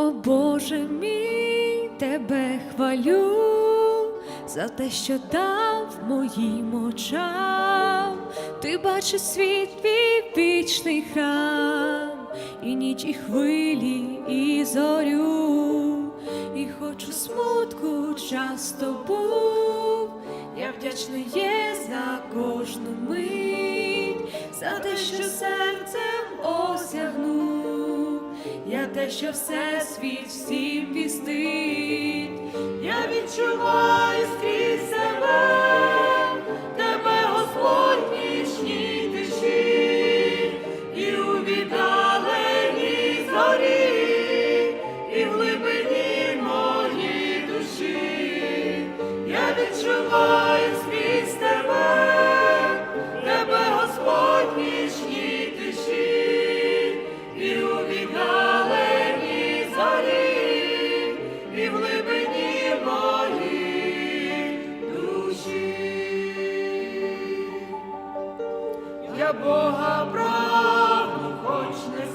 О Боже мій, тебе хвалю за те, що дав моїм очам. Ти бачиш світ твій вічний храм, і ніч, і хвилі, і зорю, і хочу смутку часто був. Я вдячна є за кожну мить, за те, що серцем осягнув, я те, що все світ всім вістить, я відчуваю Бога прагну, хоч не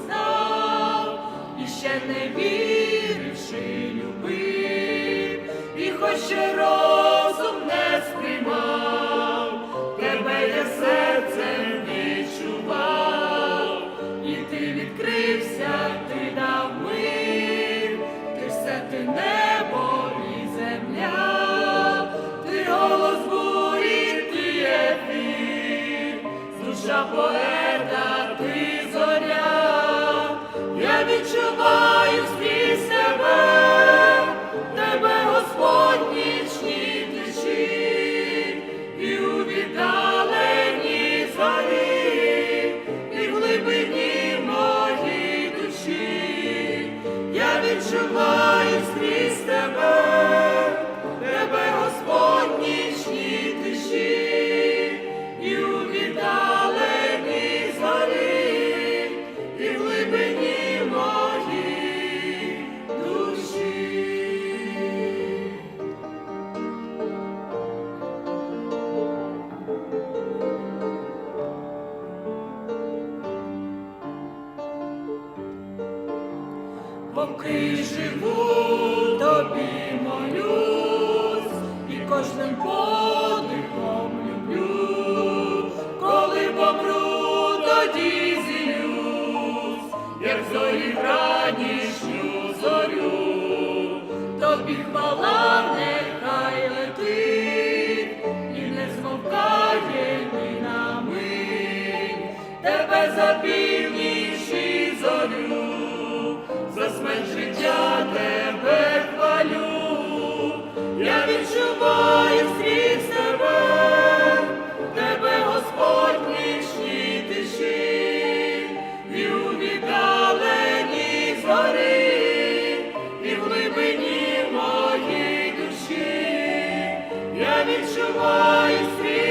Господь Поки живу, тобі молюсь, і кожним подихом люблю, коли помру, тоді зілюсь, як зорі ранішню зорю, тобі хвала нехай летить, і не змовкає ні на мить, тебе за відчуваю світ.